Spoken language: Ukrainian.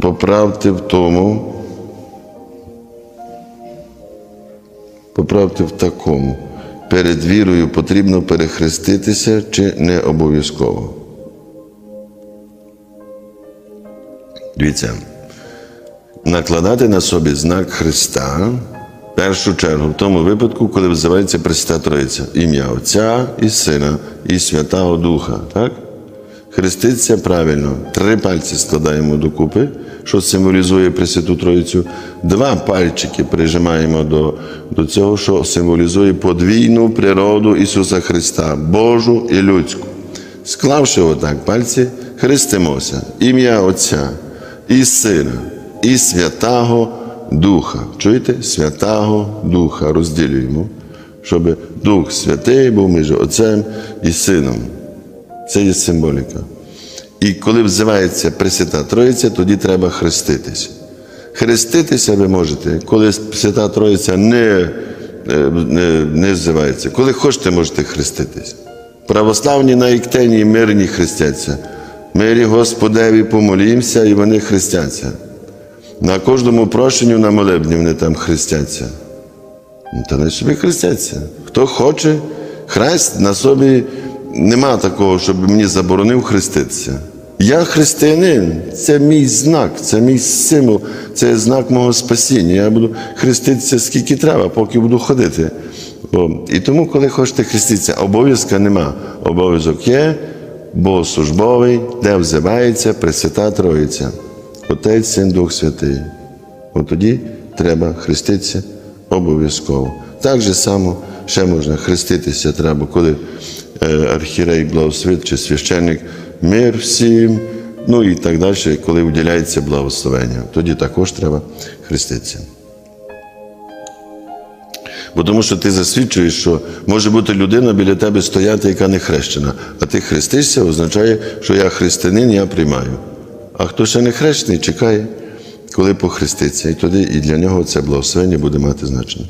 поправте в тому. Поправте в такому. Перед вірою потрібно перехреститися чи не обов'язково. Дивіться, накладати на собі знак Христа в першу чергу, в тому випадку, коли визивається Пресвята Троїця, ім'я Отця і Сина, і Святого Духа. Так? Хреститься правильно. Три пальці складаємо докупи, що символізує Пресвяту Троїцю. Два пальчики прижимаємо до, до цього, що символізує подвійну природу Ісуса Христа, Божу і людську. Склавши отак пальці, хрестимося. Ім'я Отця і Сина, і Святого Духа. Чуєте? Святого Духа розділюємо, щоб Дух Святий був між Отцем і Сином. Це є символіка. І коли взивається Пресвята Троїця, тоді треба хреститися. Хреститися ви можете, коли Свята Троїця не, е, не, не взивається. Коли хочете, можете хреститися. Православні на Іктені мирні хрестяться. Мирі Господеві помолімся, і вони хрестяться. На кожному прощенню на молебні вони там хрестяться. Ну, Та не собі хрестяться. Хто хоче, хрест на собі нема такого, щоб мені заборонив хреститися. Я християнин, це мій знак, це мій символ, це знак мого спасіння. Я буду хреститися скільки треба, поки буду ходити. І тому, коли хочете хреститися, обов'язка нема. Обов'язок є, богослужбовий, де взивається Пресвята Троїця. Отець, Син, Дух Святий. От тоді треба хреститися обов'язково. Так же само ще можна хреститися треба, коли архірей благословить чи священник мир всім, ну і так далі, коли уділяється благословення. Тоді також треба хреститися. Бо тому що ти засвідчуєш, що може бути людина біля тебе стояти, яка не хрещена, а ти хрестишся, означає, що я християнин, я приймаю. А хто ще не хрещений, чекає, коли похреститься. І тоді і для нього це благословення буде мати значення.